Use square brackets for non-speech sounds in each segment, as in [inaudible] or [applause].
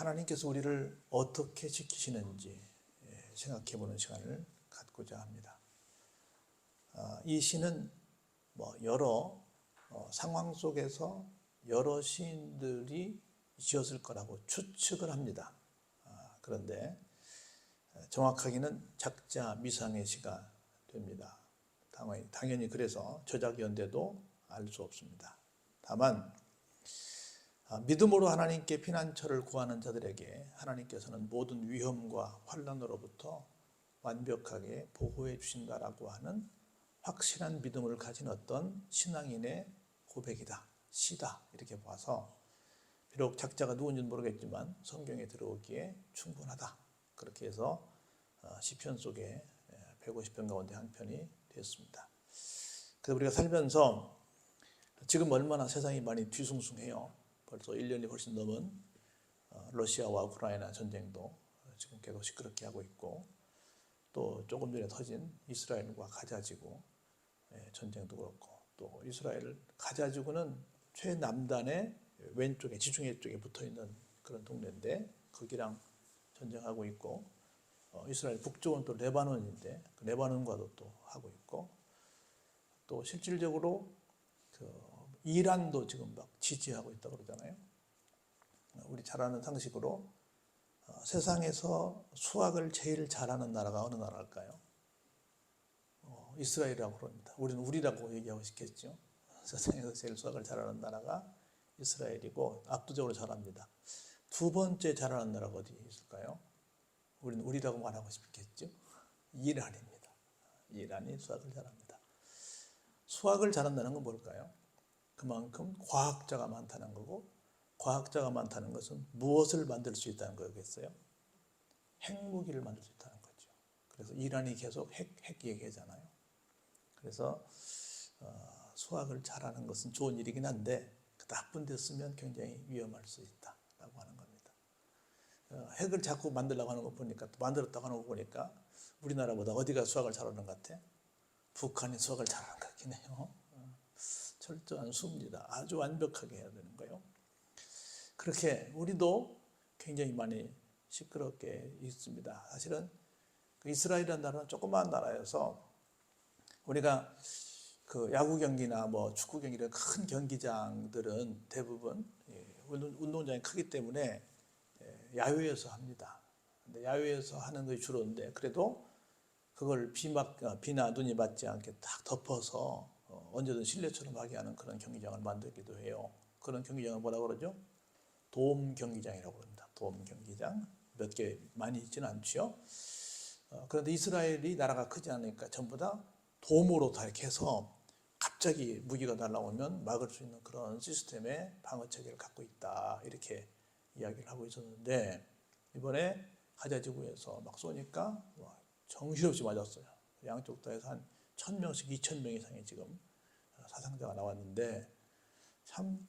하나님께서 우리를 어떻게 지키시는지 예, 생각해 보는 시간을 갖고자 합니다. 아, 이 시는 뭐 여러 어, 상황 속에서 여러 시인들이 지었을 거라고 추측을 합니다. 아, 그런데 정확하게는 작자 미상의 시가 됩니다. 당연히, 그래서 저작연대도 알 수 없습니다. 다만 아, 믿음으로 하나님께 피난처를 구하는 자들에게 하나님께서는 모든 위험과 환란으로부터 완벽하게 보호해 주신다라고 하는 확실한 믿음을 가진 어떤 신앙인의 고백이다, 시다 이렇게 봐서 비록 작자가 누군지는 모르겠지만 성경에 들어오기에 충분하다. 그렇게 해서 어, 시편 속에 150편 가운데 한 편이 되었습니다. 그래서 우리가 살면서 지금 얼마나 세상이 많이 뒤숭숭해요. 벌써 1년이 훨씬 넘은 어, 러시아와 우크라이나 전쟁도 지금 계속 시끄럽게 하고 있고 또 조금 전에 터진 이스라엘과 가자지구 예, 전쟁도 그렇고 또 이스라엘 가자지구는 최남단의 왼쪽에 지중해 쪽에 붙어 있는 그런 동네인데 거기랑 전쟁하고 있고 어, 이스라엘 북쪽은 또 레바논인데 그 레바논과도 또 하고 있고 또 실질적으로 그 이란도 지금 막 지지하고 있다고 그러잖아요. 우리 잘 아는 상식으로 어, 세상에서 수학을 제일 잘하는 나라가 어느 나라일까요? 어, 이스라엘이라고 그럽니다. 우리는 우리라고 얘기하고 싶겠죠. [laughs] 세상에서 제일 수학을 잘하는 나라가 이스라엘이고 압도적으로 잘합니다. 두 번째 잘하는 나라가 어디 있을까요? 우리는 우리라고 말하고 싶겠죠. [laughs] 이란입니다. 이란이 수학을 잘합니다. 수학을 잘한다는 건 뭘까요? 그만큼 과학자가 많다는 거고 과학자가 많다는 것은 무엇을 만들 수 있다는 거겠어요? 핵무기를 만들 수 있다는 거죠. 그래서 이란이 계속 핵, 핵 얘기하잖아요. 그래서 어, 수학을 잘하는 것은 좋은 일이긴 한데 그 나쁜 데 쓰면 굉장히 위험할 수 있다라고 하는 겁니다. 어, 핵을 자꾸 만들려고 하는 거 보니까 또 만들었다고 하는 거 보니까 우리나라보다 어디가 수학을 잘하는 것 같아? 북한이 수학을 잘하는 것 같긴 해요. 어, 철저한 수입니다. 아주 완벽하게 해야 되는 거예요. 그렇게 우리도 굉장히 많이 시끄럽게 있습니다. 사실은 그 이스라엘이라는 나라는 조그마한 나라여서 우리가 그 야구 경기나 뭐 축구 경기 이런 큰 경기장들은 대부분 예, 운동장이 크기 때문에 예, 야외에서 합니다. 근데 야외에서 하는 것이 주로인데 그래도 그걸 비막 어, 비나 눈이 맞지 않게 딱 덮어서 어, 언제든 실내처럼 하게 하는 그런 경기장을 만들기도 해요. 그런 경기장을 뭐라 그러죠? 돔 경기장이라고 합니다. 돔 경기장 몇 개 많이 있지는 않죠. 어, 그런데 이스라엘이 나라가 크지 않으니까 전부 다 돔으로 다 이렇게 해서 갑자기 무기가 날라오면 막을 수 있는 그런 시스템의 방어 체계를 갖고 있다 이렇게 이야기를 하고 있었는데 이번에 가자지구에서 막 쏘니까 정신없이 맞았어요. 양쪽 다에서 한 천 명씩 이천 명 이상이 지금 사 상자가 나왔는데 참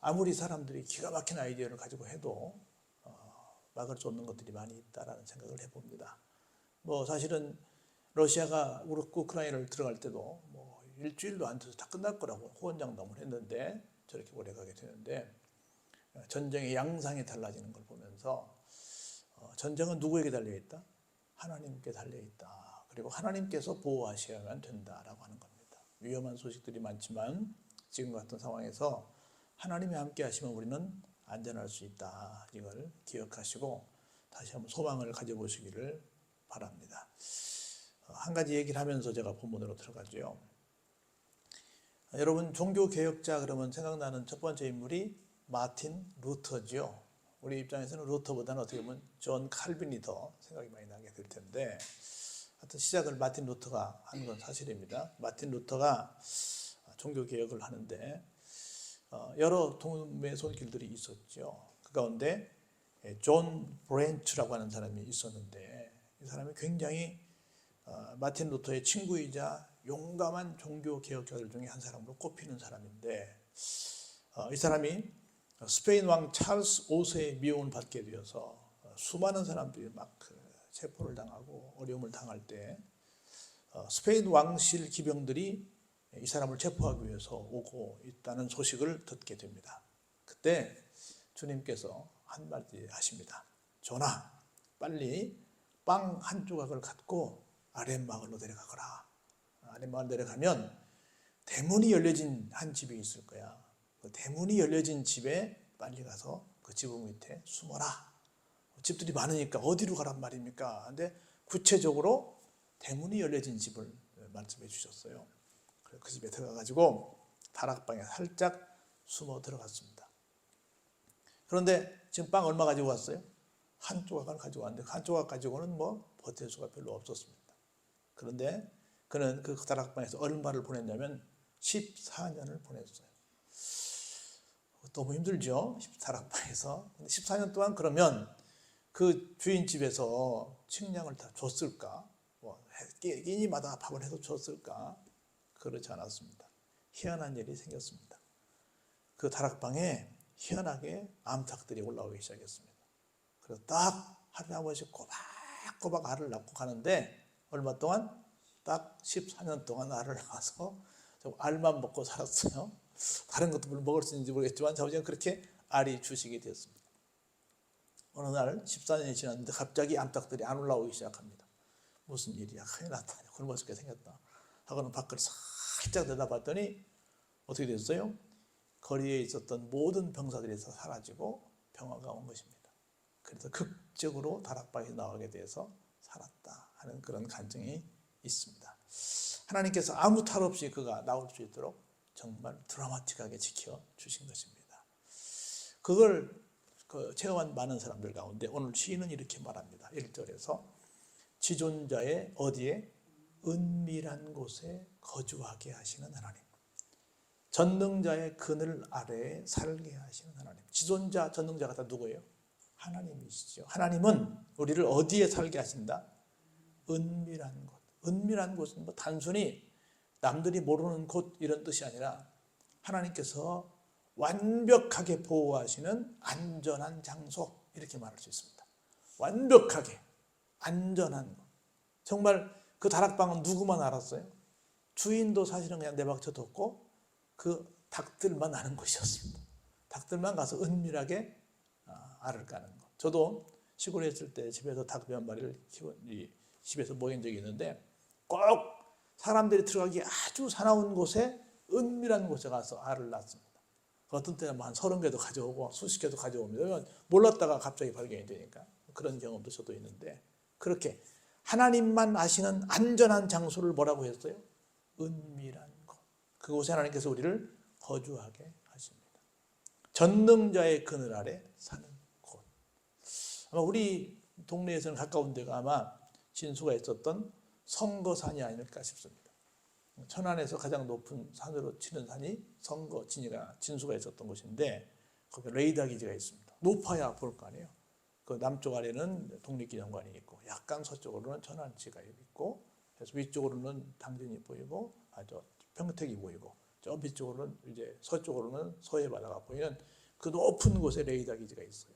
아무리 사람들이 기가 막힌 아이디어를 가지고 해도 어, 막을 수 없는 것들이 많이 있다라는 생각을 해봅니다. 뭐 사실은 러시아가 우크라이나를 들어갈 때도 뭐 일주일도 안 돼서 다 끝날 거라고 호언장담을 했는데 저렇게 오래 가게 되는데 전쟁의 양상이 달라지는 걸 보면서 어, 전쟁은 누구에게 달려 있다? 하나님께 달려 있다. 그리고 하나님께서 보호하셔야만 된다라고 하는 겁니다. 위험한 소식들이 많지만 지금 같은 상황에서 하나님이 함께 하시면 우리는 안전할 수 있다. 이걸 기억하시고 다시 한번 소망을 가져보시기를 바랍니다. 어, 한 가지 얘기를 하면서 제가 본문으로 들어가죠. 여러분 종교 개혁자 그러면 생각나는 첫 번째 인물이 마틴 루터죠. 우리 입장에서는 루터보다는 어떻게 보면 존 칼빈이 더 생각이 많이 나게 될 텐데 하여튼 시작을 마틴 루터가 한 건 사실입니다. 마틴 루터가 종교 개혁을 하는데 어, 여러 도움의 손길들이 있었죠. 그 가운데 존 브랜츠라고 하는 사람이 있었는데 이 사람이 굉장히 어, 마틴 루터의 친구이자 용감한 종교 개혁자들 중에 한 사람으로 꼽히는 사람인데 어, 이 사람이 스페인 왕 찰스 5세의 미움을 받게 되어서 수많은 사람들이 막그 체포를 당하고 어려움을 당할 때 스페인 왕실 기병들이 이 사람을 체포하기 위해서 오고 있다는 소식을 듣게 됩니다. 그때 주님께서 한마디 하십니다. 전하, 빨리 빵 한 조각을 갖고 아랫마을로 내려가거라. 아랫마을 내려가면 대문이 열려진 한 집이 있을 거야. 그 대문이 열려진 집에 빨리 가서 그 지붕 밑에 숨어라. 집들이 많으니까 어디로 가란 말입니까? 근데 구체적으로 대문이 열려진 집을 말씀해 주셨어요. 그 집에 들어가가지고 다락방에 살짝 숨어 들어갔습니다. 그런데 지금 빵 얼마 가지고 왔어요? 한 조각을 가지고 왔는데 한 조각 가지고는 뭐 버틸 수가 별로 없었습니다. 그런데 그는 그 다락방에서 얼마를 보냈냐면 14년을 보냈어요. 너무 힘들죠? 다락방에서. 근데 14년 동안 그러면 그 주인 집에서 식량을 다 줬을까? 뭐 끼- 끼니마다 밥을 해서 줬을까? 그렇지 않았습니다. 희한한 일이 생겼습니다. 그 다락방에 희한하게 암탉들이 올라오기 시작했습니다. 그래서 딱 하루에 한 번씩 꼬박꼬박 알을 낳고 가는데 얼마 동안 딱 14년 동안 알을 낳아서 좀 알만 먹고 살았어요. 다른 것도 먹을 수 있는지 모르겠지만 자우지는 그렇게 알이 주식이 됐습니다. 어느 날 14년이 지났는데 갑자기 암탉들이 안 올라오기 시작합니다. 무슨 일이야? 큰일 났다. 굶어 죽게 생겼다. 하고는 밖을 살짝 내다봤더니 어떻게 됐어요? 거리에 있었던 모든 병사들이 다 사라지고 평화가 온 것입니다. 그래서 극적으로 다락방에 나오게 돼서 살았다 하는 그런 간증이 있습니다. 하나님께서 아무 탈 없이 그가 나올 수 있도록 정말 드라마틱하게 지켜 주신 것입니다. 그걸 그 체험한 많은 사람들 가운데 오늘 시인은 이렇게 말합니다. 1절에서 지존자의 어디에 은밀한 곳에 거주하게 하시는 하나님. 전능자의 그늘 아래에 살게 하시는 하나님. 지존자, 전능자가 다 누구예요? 하나님이시죠. 하나님은 우리를 어디에 살게 하신다? 은밀한 곳. 은밀한 곳은 뭐 단순히 남들이 모르는 곳 이런 뜻이 아니라 하나님께서 완벽하게 보호하시는 안전한 장소 이렇게 말할 수 있습니다. 완벽하게 안전한 곳. 정말 그 다락방은 누구만 알았어요? 주인도 사실은 그냥 내박쳐 뒀고 그 닭들만 아는 곳이었습니다. 닭들만 가서 은밀하게 아, 알을 까는 것. 저도 시골에 있을 때 집에서 닭 몇 마리를 키워 이 집에서 먹인 적이 있는데 꼭 사람들이 들어가기 아주 사나운 곳에 은밀한 곳에 가서 알을 낳습니다. 어떤 때는 뭐한 서른 개도 가져오고 수십 개도 가져옵니다. 몰랐다가 갑자기 발견이 되니까 그런 경험도 저도 있는데 그렇게 하나님만 아시는 안전한 장소를 뭐라고 했어요? 은밀한 곳. 그곳에 하나님께서 우리를 거주하게 하십니다. 전능자의 그늘 아래 사는 곳. 아마 우리 동네에서는 가까운 데가 아마 진수가 있었던 성거산이 아닐까 싶습니다. 천안에서 가장 높은 산으로 치는 산이 성거 진이가 진수가 있었던 곳인데 거기 레이더 기지가 있습니다. 높아야 볼 거 아니에요. 그 남쪽 아래는 독립기념관이 있고 약간 서쪽으로는 천안시가 있고 그래서 위쪽으로는 당진이 보이고 아저 평택이 보이고 저 밑쪽으로는 이제 서쪽으로는 서해 바다가 보이는 그 높은 곳에 레이더 기지가 있어요.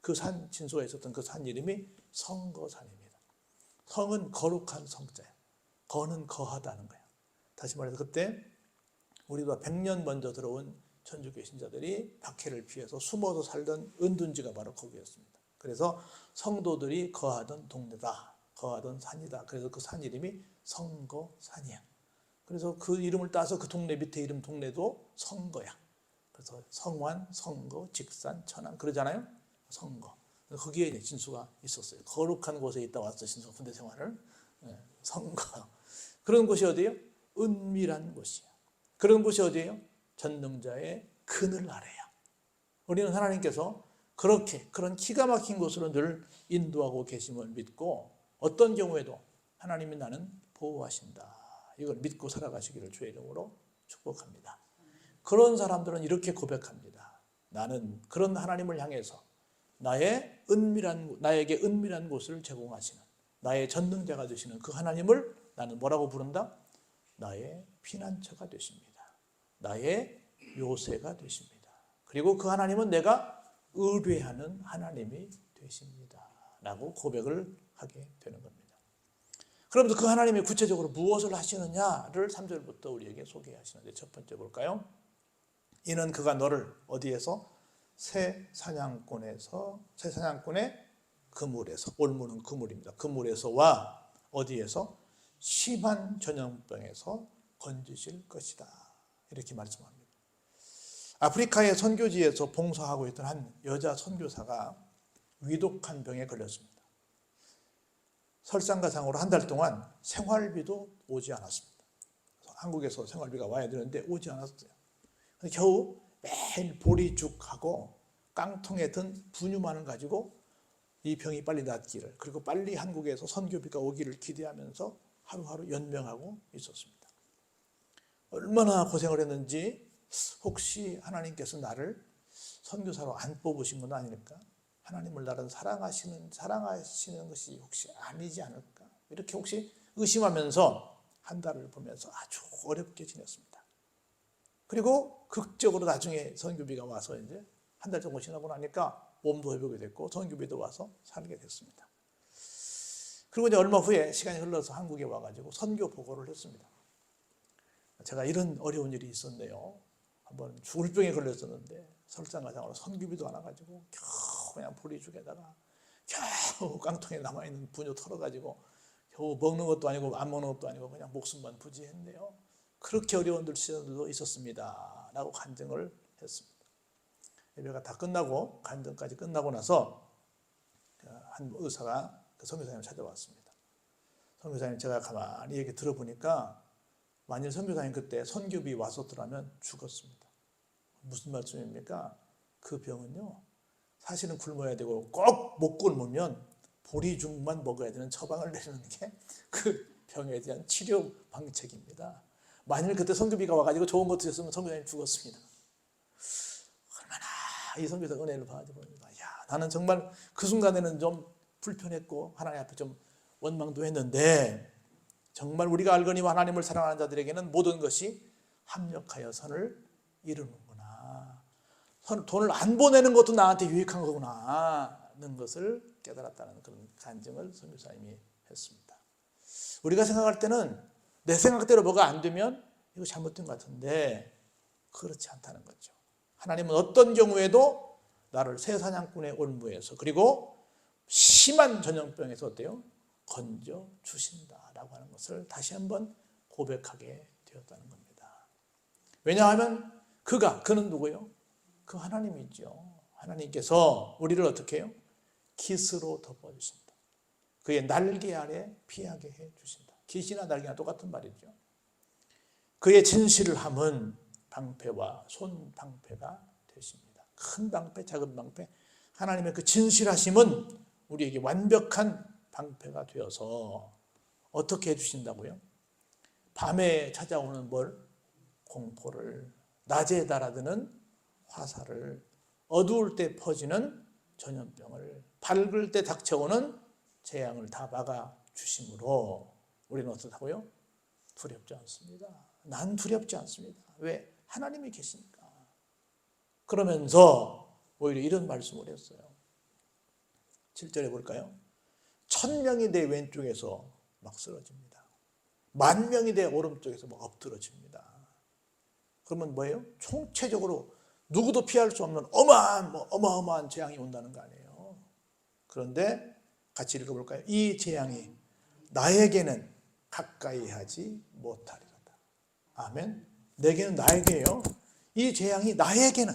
그 산 진수가 있었던 그 산 이름이 성거산입니다. 성은 거룩한 성자예요. 거는 거하다는 거예요. 다시 말해서 그때 우리보다 100년 먼저 들어온 천주교 신자들이 박해를 피해서 숨어서 살던 은둔지가 바로 거기였습니다. 그래서 성도들이 거하던 동네다, 거하던 산이다. 그래서 그 산 이름이 성거산이야. 그래서 그 이름을 따서 그 동네 밑에 이름 동네도 성거야. 그래서 성완, 성거, 직산, 천안 그러잖아요. 성거. 거기에 이제 진수가 있었어요. 거룩한 곳에 있다 왔어 진수가 군대 생활을. 예, 성거. 그런 곳이 어디예요? 은밀한 곳이야. 그런 곳이 어디예요? 전능자의 그늘 아래야. 우리는 하나님께서 그렇게 그런 기가 막힌 곳으로 늘 인도하고 계심을 믿고 어떤 경우에도 하나님이 나는 보호하신다. 이걸 믿고 살아가시기를 주의 이름으로 축복합니다. 그런 사람들은 이렇게 고백합니다. 나는 그런 하나님을 향해서 나의 은밀한 나에게 은밀한 곳을 제공하시는 나의 전능자가 되시는 그 하나님을 나는 뭐라고 부른다? 나의 피난처가 되십니다. 나의 요새가 되십니다. 그리고 그 하나님은 내가 의뢰하는 하나님이 되십니다. 라고 고백을 하게 되는 겁니다. 그러면서 그 하나님이 구체적으로 무엇을 하시느냐를 3절부터 우리에게 소개하시는데 첫 번째 볼까요? 이는 그가 너를 어디에서 새 사냥꾼에서 새 사냥꾼의 그물에서 올무는 그물입니다. 그물에서와 어디에서 심한 전염병에서 건지실 것이다. 이렇게 말씀합니다. 아프리카의 선교지에서 봉사하고 있던 한 여자 선교사가 위독한 병에 걸렸습니다. 설상가상으로 한 달 동안 생활비도 오지 않았습니다. 한국에서 생활비가 와야 되는데 오지 않았어요. 겨우 매일 보리죽하고 깡통에 든 분유만을 가지고 이 병이 빨리 낫기를 그리고 빨리 한국에서 선교비가 오기를 기대하면서 하루하루 연명하고 있었습니다. 얼마나 고생을 했는지 혹시 하나님께서 나를 선교사로 안 뽑으신 건 아닐까? 하나님을 나를 사랑하시는 사랑하시는 것이 혹시 아니지 않을까? 이렇게 혹시 의심하면서 한 달을 보면서 아주 어렵게 지냈습니다. 그리고 극적으로 나중에 선교비가 와서 이제 한 달 정도 지나고 나니까 몸도 회복이 됐고 선교비도 와서 살게 됐습니다. 그리고 이제 얼마 후에 시간이 흘러서 한국에 와가지고 선교 보고를 했습니다. 제가 이런 어려운 일이 있었네요. 한번 죽을 병에 걸렸었는데 설상가상으로 선교비도 안 와가지고 겨우 그냥 보리죽에다가 겨우 깡통에 남아있는 분유 털어가지고 겨우 먹는 것도 아니고 안 먹는 것도 아니고 그냥 목숨만 부지했네요. 그렇게 어려운 시절도 있었습니다. 라고 간증을 했습니다. 예배가 다 끝나고 간증까지 끝나고 나서 한 의사가 그 선교사님을 찾아왔습니다. 선교사님 제가 가만히 얘기 들어보니까 만일 선교사님 그때 선교비 왔었더라면 죽었습니다. 무슨 말씀입니까? 그 병은요 사실은 굶어야 되고 꼭 못 굶으면 보리죽만 먹어야 되는 처방을 내리는 게 그 병에 대한 치료 방책입니다. 만일 그때 선교비가 와가지고 좋은 거 드셨으면 선교사님 죽었습니다. 얼마나 이 선교사 은혜를 받아보니까 야 나는 정말 그 순간에는 좀 불편했고 하나님 앞에 좀 원망도 했는데 정말 우리가 알거니와 하나님을 사랑하는 자들에게는 모든 것이 합력하여 선을 이루는구나. 선, 돈을 안 보내는 것도 나한테 유익한 거구나. 는 것을 깨달았다는 그런 간증을 선교사님이 했습니다. 우리가 생각할 때는 내 생각대로 뭐가 안 되면 이거 잘못된 것 같은데 그렇지 않다는 거죠. 하나님은 어떤 경우에도 나를 새 사냥꾼의 올무에서 그리고 심한 전염병에서 어때요? 건져 주신다라고 하는 것을 다시 한번 고백하게 되었다는 겁니다. 왜냐하면 그가 그는 누구요? 그 하나님이죠. 하나님께서 우리를 어떻게 해요? 깃으로 덮어 주신다. 그의 날개 아래 피하게 해 주신다. 깃이나 날개나 똑같은 말이죠. 그의 진실을 함은 방패와 손 방패가 되십니다. 큰 방패, 작은 방패. 하나님의 그 진실하심은 우리에게 완벽한 방패가 되어서 어떻게 해주신다고요? 밤에 찾아오는 뭘? 공포를, 낮에 달아드는 화살을, 어두울 때 퍼지는 전염병을, 밝을 때 닥쳐오는 재앙을 다 막아 주심으로 우리는 어떻다고요? 두렵지 않습니다. 난 두렵지 않습니다. 왜? 하나님이 계시니까. 그러면서 오히려 이런 말씀을 했어요. 7절에 볼까요? 천 명이 내 왼쪽에서 막 쓰러집니다. 만 명이 내 오른쪽에서 막 엎드러집니다. 그러면 뭐예요? 총체적으로 누구도 피할 수 없는 어마한, 뭐 어마어마한 재앙이 온다는 거 아니에요. 그런데 같이 읽어볼까요? 이 재앙이 나에게는 가까이 하지 못하리로다. 아멘. 내게는 나에게요. 이 재앙이 나에게는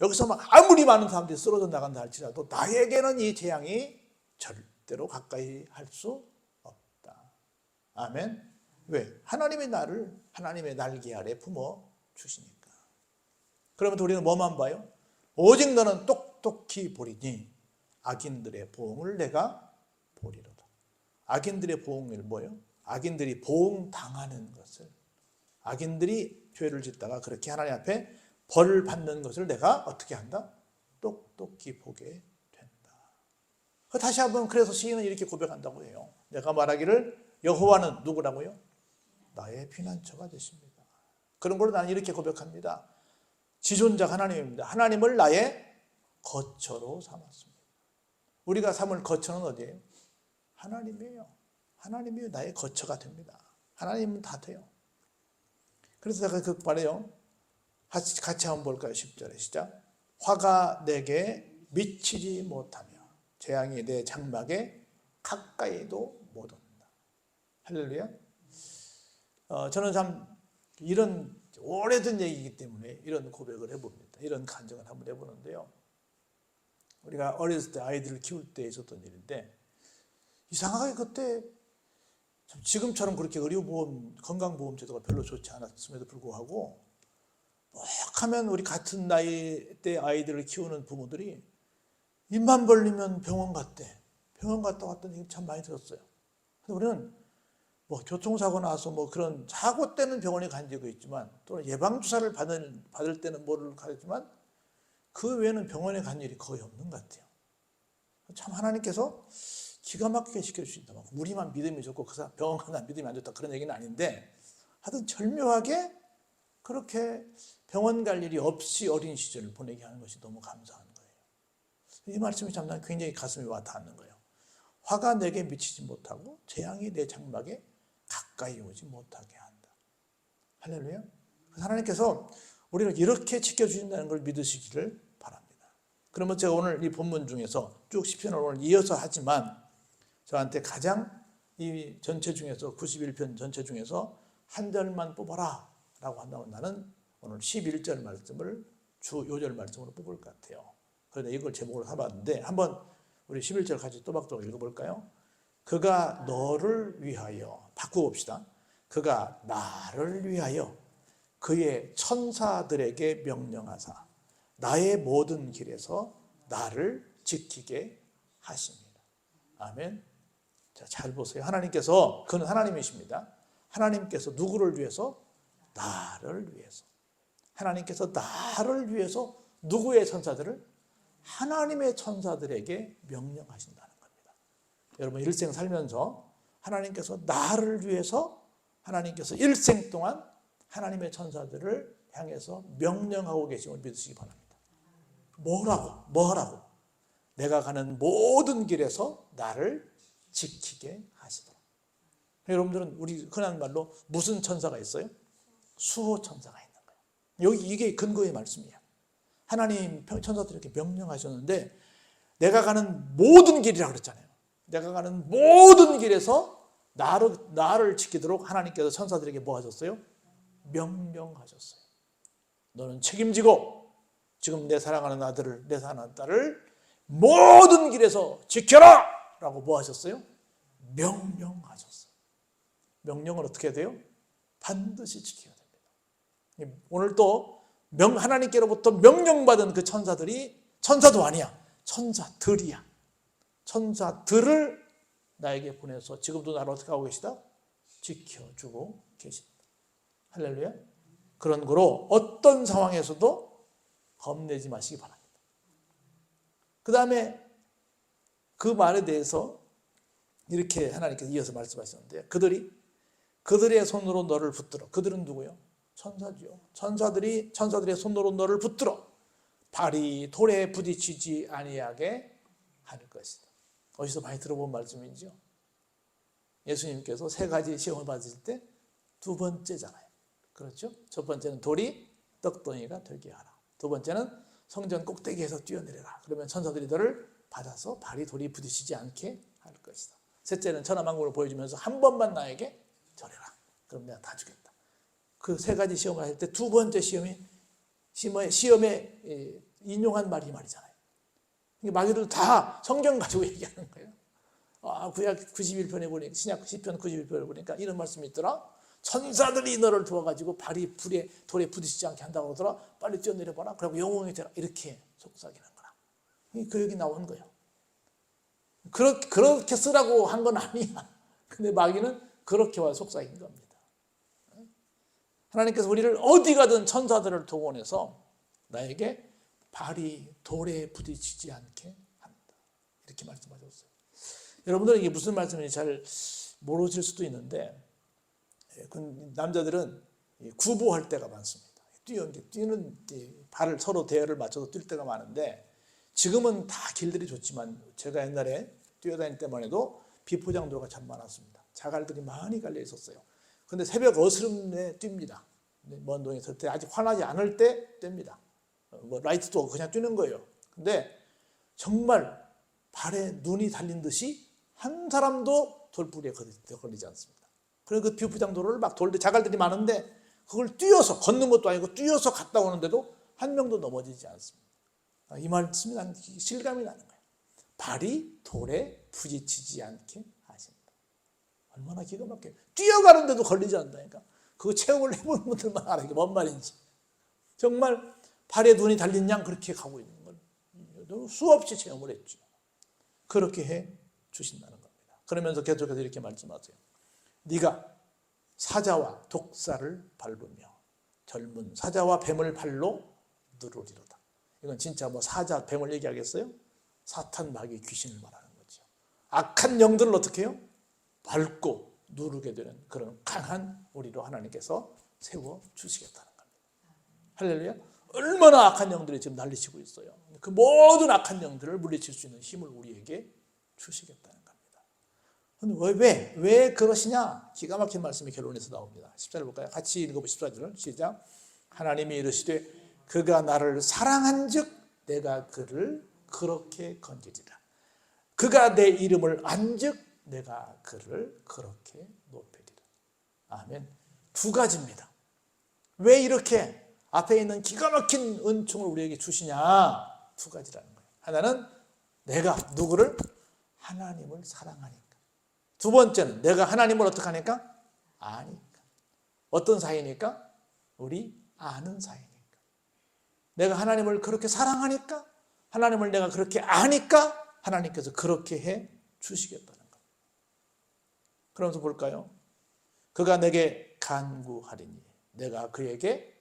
여기서 막 아무리 많은 사람들이 쓰러져 나간다 할지라도 나에게는 이 재앙이 절대로 가까이 할 수 없다. 아멘. 왜? 하나님의 나를 하나님의 날개 아래 품어 주시니까. 그러면 우리는 뭐만 봐요? 오직 너는 똑똑히 보리니 악인들의 보응을 내가 보리로다. 악인들의 보응을 뭐예요? 악인들이 보응 당하는 것을 악인들이 죄를 짓다가 그렇게 하나님 앞에 벌 받는 것을 내가 어떻게 한다? 똑똑히 보게 된다. 그 다시 한번 그래서 시인은 이렇게 고백한다고 해요. 내가 말하기를 여호와는 누구라고요? 나의 피난처가 되십니다. 그런 걸로 나는 이렇게 고백합니다. 지존자 하나님입니다. 하나님을 나의 거처로 삼았습니다. 우리가 삼을 거처는 어디예요? 하나님이에요. 하나님이 나의 거처가 됩니다. 하나님은 다 돼요. 그래서 제가 그 말해요. 같이, 한번 볼까요? 10절에 시작. 화가 내게 미치지 못하며 재앙이 내 장막에 가까이도 못 온다. 할렐루야. 어, 저는 참 이런 오래된 얘기이기 때문에 이런 고백을 해봅니다. 이런 간증을 한번 해보는데요. 우리가 어렸을 때 아이들을 키울 때 있었던 일인데 이상하게 그때 참 지금처럼 그렇게 의료보험, 건강보험 제도가 별로 좋지 않았음에도 불구하고 뭐 하면 우리 같은 나이 때 아이들을 키우는 부모들이 입만 벌리면 병원 갔대. 병원 갔다 얘기 참 많이 들었어요. 우리는 뭐 교통사고 나서 뭐 그런 사고 때는 병원에 간 적이 있지만 또는 예방주사를 받을, 받을 때는 뭐를 가지만 그 외에는 병원에 간 일이 거의 없는 것 같아요. 참 하나님께서 기가 막히게 시켜주신다. 막 우리만 믿음이 좋고 그 병원 가나 믿음이 안 좋다 그런 얘기는 아닌데 하여튼 절묘하게 그렇게 병원 갈 일이 없이 어린 시절을 보내게 하는 것이 너무 감사한 거예요. 이 말씀이 참난 굉장히 가슴에 와 닿는 거예요. 화가 내게 미치지 못하고 재앙이 내 장막에 가까이 오지 못하게 한다. 할렐루야. 하나님께서 우리를 이렇게 지켜주신다는 걸 믿으시기를 바랍니다. 그러면 제가 오늘 이 본문 중에서 쭉 시편을 오늘 이어서 하지만 저한테 가장 이 전체 중에서 91편 전체 중에서 한 절만 뽑아라 라고 한다면 나는 오늘 11절 말씀을 주 요절 말씀으로 뽑을 것 같아요. 그런데 이걸 제목으로 삼았는데 한번 우리 11절 같이 또박또박 읽어볼까요? 그가 너를 위하여 바꾸봅시다. 그가 나를 위하여 그의 천사들에게 명령하사 나의 모든 길에서 나를 지키게 하십니다. 아멘. 자, 잘 보세요. 하나님께서 그는 하나님이십니다. 하나님께서 누구를 위해서? 나를 위해서. 하나님께서 나를 위해서 누구의 천사들을? 하나님의 천사들에게 명령하신다는 겁니다. 여러분 일생 살면서 하나님께서 나를 위해서 하나님께서 일생 동안 하나님의 천사들을 향해서 명령하고 계심을 믿으시기 바랍니다. 뭐라고? 뭐 하라고? 내가 가는 모든 길에서 나를 지키게 하시더라. 여러분들은 우리 흔한 말로 무슨 천사가 있어요? 수호 천사가 있는. 여기 이게 근거의 말씀이야. 하나님 천사들에게 명령하셨는데 내가 가는 모든 길이라 그랬잖아요. 내가 가는 모든 길에서 나를 나를 지키도록 하나님께서 천사들에게 뭐 하셨어요? 명령하셨어요. 너는 책임지고 지금 내 사랑하는 아들을 내 사랑하는 딸을 모든 길에서 지켜라! 라고 뭐 하셨어요? 명령하셨어요. 명령을 어떻게 돼요? 반드시 됩니다. 오늘 또 명, 하나님께로부터 명령받은 그 천사들이 천사도 아니야. 천사들이야. 천사들을 나에게 보내서 지금도 나를 어떻게 하고 계시다? 지켜주고 계십니다. 할렐루야. 그런 거로 어떤 상황에서도 겁내지 마시기 바랍니다. 그 다음에 그 말에 대해서 이렇게 하나님께서 이어서 말씀하셨는데 그들이 그들의 손으로 너를 붙들어. 그들은 누구요? 천사지요. 천사들이 천사들의 손으로 너를 붙들어 발이 돌에 부딪히지 아니하게 할 것이다. 어디서 많이 들어본 말씀이죠. 예수님께서 세 가지 시험을 받으실 때 두 번째잖아요. 그렇죠? 첫 번째는 돌이 떡덩이가 되게 하라. 두 번째는 성전 꼭대기에서 뛰어내려라. 그러면 천사들이 너를 받아서 발이 돌이 부딪히지 않게 할 것이다. 셋째는 천하만국을 보여주면서 한 번만 나에게 절해라. 그럼 내가 다 주겠다. 그 세 가지 시험을 할 때 두 번째 시험이 시험에, 시험에 인용한 말이 말이잖아요. 마귀들 다 성경 가지고 얘기하는 거예요. 아, 구약 91편에 보니까, 신약 10편 91편에 보니까 이런 말씀이 있더라. 천사들이 너를 도와가지고 발이 불에, 돌에 부딪히지 않게 한다고 그러더라. 빨리 뛰어내려 봐라. 그리고 영웅이 되라. 이렇게 속삭이는 거라. 그 여기 나온 거예요. 그렇, 그렇게 쓰라고 한 건 아니야. 근데 마귀는 그렇게 와 속삭인 겁니다. 하나님께서 우리를 어디 가든 천사들을 동원해서 나에게 발이 돌에 부딪히지 않게 한다. 이렇게 말씀하셨어요. 여러분들은 이게 무슨 말씀인지 잘 모르실 수도 있는데 예, 그 남자들은 구보할 때가 많습니다. 뛰는 뛰는 발을 서로 대열을 맞춰서 뛸 때가 많은데 지금은 다 길들이 좋지만 제가 옛날에 뛰어다닐 때만 해도 비포장도가 참 많았습니다. 자갈들이 많이 깔려 있었어요. 근데 새벽 어스름에 뜁니다. 먼 동에 설때 아직 환하지 않을 때 뜁니다. 뭐 라이트도 그냥 뛰는 거예요. 근데 정말 발에 눈이 달린 듯이 한 사람도 돌부리에 걸리- 걸리지 않습니다. 그래서 그 비부장도로를 막 돌들 자갈들이 많은데 그걸 뛰어서 걷는 것도 아니고 뛰어서 갔다 오는데도 한 명도 넘어지지 않습니다. 아, 이 말씀이 난 실감이 나는 거예요. 발이 돌에 부딪히지 않게. 얼마나 기가 막혀요. 뛰어가는데도 걸리지 않는다니까. 그거 체험을 해본 분들만 알아. 이게 뭔 말인지. 정말 발에 눈이 달린 양 그렇게 가고 있는 걸 수없이 체험을 했죠. 그렇게 해 주신다는 겁니다. 그러면서 계속해서 이렇게 말씀하세요. 네가 사자와 독사를 밟으며 젊은 사자와 뱀을 발로 누르리로다. 이건 진짜 뭐 사자, 뱀을 얘기하겠어요? 사탄, 마귀, 귀신을 말하는 거죠. 악한 영들을 어떻게 해요? 밟고 누르게 되는 그런 강한 우리로 하나님께서 세워 주시겠다는 겁니다. 할렐루야. 얼마나 악한 영들이 지금 난리치고 있어요. 그 모든 악한 영들을 물리칠 수 있는 힘을 우리에게 주시겠다는 겁니다. 왜, 왜, 왜 그러시냐? 기가 막힌 말씀이 결론에서 나옵니다. 10절 볼까요? 같이 읽어보십시오. 14절을. 시작. 하나님이 이르시되 그가 나를 사랑한 즉 내가 그를 그렇게 건지리라. 그가 내 이름을 안즉 내가 그를 그렇게 높이리라. 아멘. 두 가지입니다. 왜 이렇게 앞에 있는 기가 막힌 은총을 우리에게 주시냐? 두 가지라는 거예요. 하나는 내가 누구를 하나님을 사랑하니까. 두 번째는 내가 하나님을 어떻게 하니까? 아니까. 어떤 사이니까? 우리 아는 사이니까. 내가 하나님을 그렇게 사랑하니까 하나님을 내가 그렇게 아니까 하나님께서 그렇게 해 주시겠다는 것. 그러면서 볼까요? 그가 내게 간구하리니 내가 그에게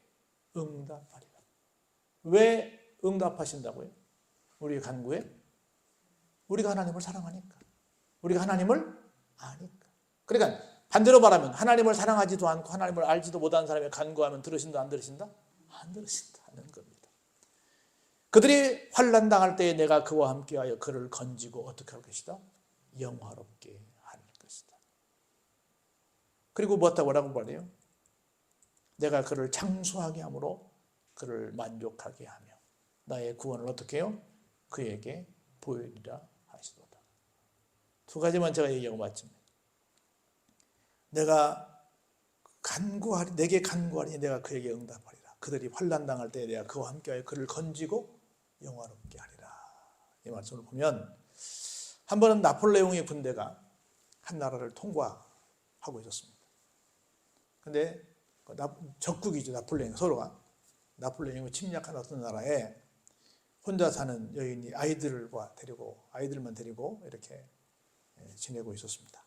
응답하리라. 왜 응답하신다고요? 우리 간구에 우리가 하나님을 사랑하니까. 우리가 하나님을 아니까. 그러니까 반대로 말하면 하나님을 사랑하지도 않고 하나님을 알지도 못하는 사람이 간구하면 들으신다 안 들으신다? 안 들으신다는 겁니다. 그들이 환난 당할 때에 내가 그와 함께하여 그를 건지고 어떻게 할 것이다? 영화롭게. 그리고 뭐라고 말해요? 내가 그를 장수하게 함으로 그를 만족하게 하며 나의 구원을 어떻게 해요? 그에게 보이리라 하시도다. 두 가지만 제가 얘기하고 마칩니다. 내가 간구하리 내게 간구하리 내가 그에게 응답하리라. 그들이 환난 당할 때 내가 그와 함께하여 그를 건지고 영화롭게 하리라. 이 말씀을 보면 한 번은 나폴레옹의 군대가 한 나라를 통과하고 있었습니다. 근데 그 나- 적국이죠 나폴레옹 서로가 나폴레옹을 침략한 어떤 나라에 혼자 사는 여인이 아이들과 데리고 아이들만 데리고 이렇게 예, 지내고 있었습니다.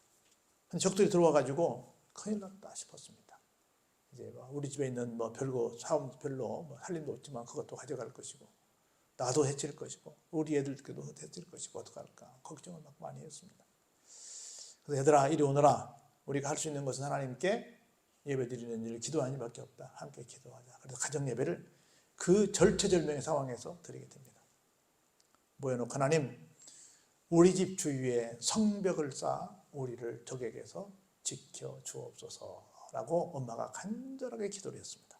적들이 들어와 가지고 큰일 났다 싶었습니다. 이제 뭐 우리 집에 있는 뭐 별거 사업 별로 뭐 살림도 없지만 그것도 가져갈 것이고 나도 해칠 것이고 우리 애들께도 해칠 것이고 어떡할까 걱정을 막 많이 했습니다. 그래서 얘들아 이리 오너라 우리가 할 수 있는 것은 하나님께 예배 드리는 일을 기도하는 일밖에 없다. 함께 기도하자. 그래서 가정 예배를 그 절체절명의 상황에서 드리게 됩니다. 모여놓고 하나님 우리 집 주위에 성벽을 쌓아 우리를 적에게서 지켜 주옵소서라고 엄마가 간절하게 기도를 했습니다.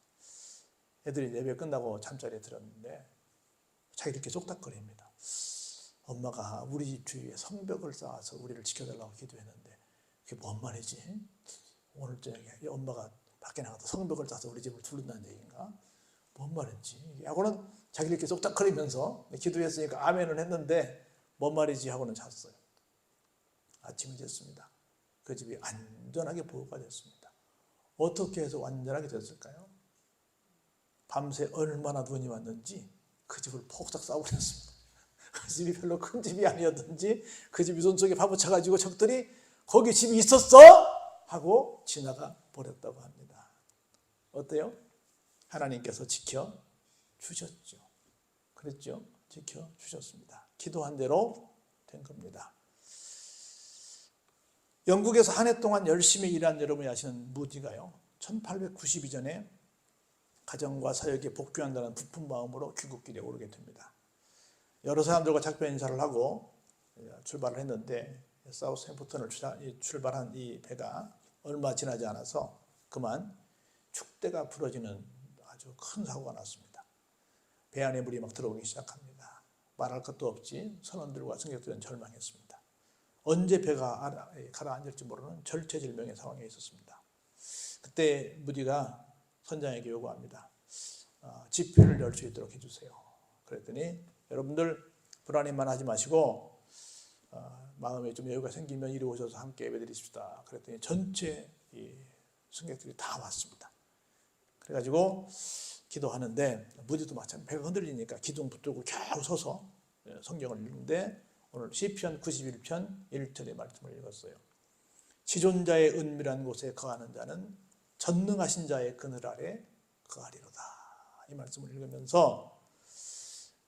애들이 예배 끝나고 잠자리에 들었는데 자기 이렇게 쏙닥거립니다. 엄마가 우리 집 주위에 성벽을 쌓아서 우리를 지켜달라고 기도했는데 그게 뭔 말이지? 오늘 저녁에 이 엄마가 밖에 나가서 성벽을 쌓아서 우리 집을 두른다는 얘기인가? 뭔 말인지 하고는 자기 이렇게 쏙닥거리면서 기도했으니까 아멘을 했는데 뭔 말이지 하고는 잤어요. 아침이 됐습니다. 그 집이 안전하게 보호가 됐습니다. 어떻게 해서 완전하게 됐을까요? 밤새 얼마나 눈이 왔는지 그 집을 폭삭 싸버렸습니다. [laughs] 그 집이 별로 큰 집이 아니었든지 그 집이 손 속에 파묻혀가지고 적들이 거기 집이 있었어? 하고 지나가 버렸다고 합니다. 어때요? 하나님께서 지켜 주셨죠. 그랬죠? 지켜 주셨습니다. 기도한 대로 된 겁니다. 영국에서 한 해 동안 열심히 일한 여러분이 아시는 무디가요. 1892년에 가정과 사역에 복귀한다는 부푼 마음으로 귀국길에 오르게 됩니다. 여러 사람들과 작별 인사를 하고 출발을 했는데 사우스 햄프턴을 출발한 이 배가 얼마 지나지 않아서 그만 축대가 부러지는 아주 큰 사고가 났습니다. 배 안에 물이 막 들어오기 시작합니다. 말할 것도 없지 선원들과 승객들은 절망했습니다. 언제 배가 알아- 가라앉을지 모르는 절체절명의 상황에 있었습니다. 그때 무디가 선장에게 요구합니다. 어, 지표를 열 수 있도록 해주세요. 그랬더니 여러분들 불안해만 하지 마시고 어, 마음에 좀 여유가 생기면 이리 오셔서 함께 예배드리십시다. 그랬더니 전체 이 승객들이 다 왔습니다. 그래가지고 기도하는데 무디도 마찬가지 배가 흔들리니까 기둥 붙들고 겨우 서서 예, 성경을 읽는데 오늘 시편 91편 1절의 말씀을 읽었어요. 지존자의 은밀한 곳에 거하는 자는 전능하신 자의 그늘 아래 거하리로다. 이 말씀을 읽으면서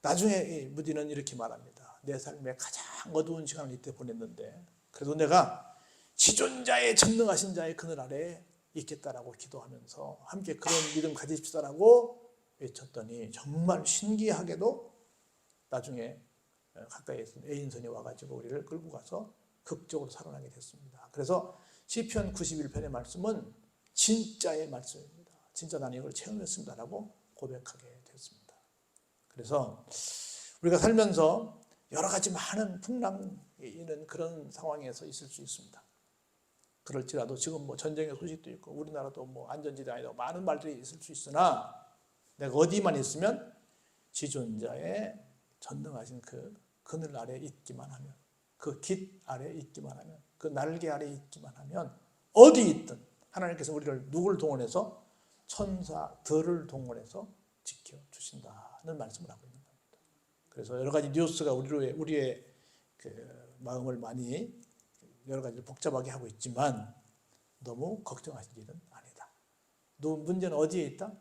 나중에 이 무디는 이렇게 말합니다. 내 삶의 가장 어두운 시간을 이때 보냈는데 그래도 내가 지존자의 전능하신 자의 그늘 아래 있겠다라고 기도하면서 함께 그런 믿음 가지십시다라고 외쳤더니 정말 신기하게도 나중에 가까이 있던 애인선이 와가지고 우리를 끌고 가서 극적으로 살아나게 됐습니다. 그래서 시편 91편의 말씀은 진짜의 말씀입니다. 진짜 나는 이걸 체험했습니다라고 고백하게. 그래서 우리가 살면서 여러 가지 많은 풍랑이 있는 그런 상황에서 있을 수 있습니다. 그럴지라도 지금 뭐 전쟁의 소식도 있고 우리나라도 뭐 안전지대 아니다 많은 말들이 있을 수 있으나 내가 어디만 있으면 지존자의 전능하신 그 그늘 아래 있기만 하면 그 깃 아래 있기만 하면 그 날개 아래 있기만 하면 어디 있든 하나님께서 우리를 누구를 동원해서 천사들을 동원해서 지켜 주신다 는 말씀을 하고 있는 겁니다. 그래서 여러 가지 뉴스가 우리의 우리의 그 마음을 많이 여러 가지를 복잡하게 하고 있지만 너무 걱정하실 일은 아니다. 너 문제는 어디에 있다?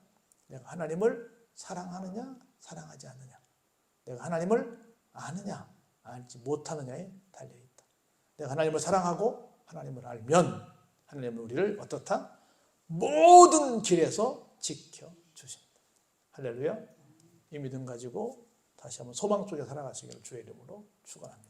내가 하나님을 사랑하느냐, 사랑하지 않느냐. 내가 하나님을 아느냐, 알지 못하느냐에 달려 있다. 내가 하나님을 사랑하고 하나님을 알면 하나님은 우리를 어떻다? 모든 길에서 지켜 주신다. 할렐루야. 이 믿음 가지고 다시 한번 소망 속에 살아가시기를 주의 이름으로 축원합니다.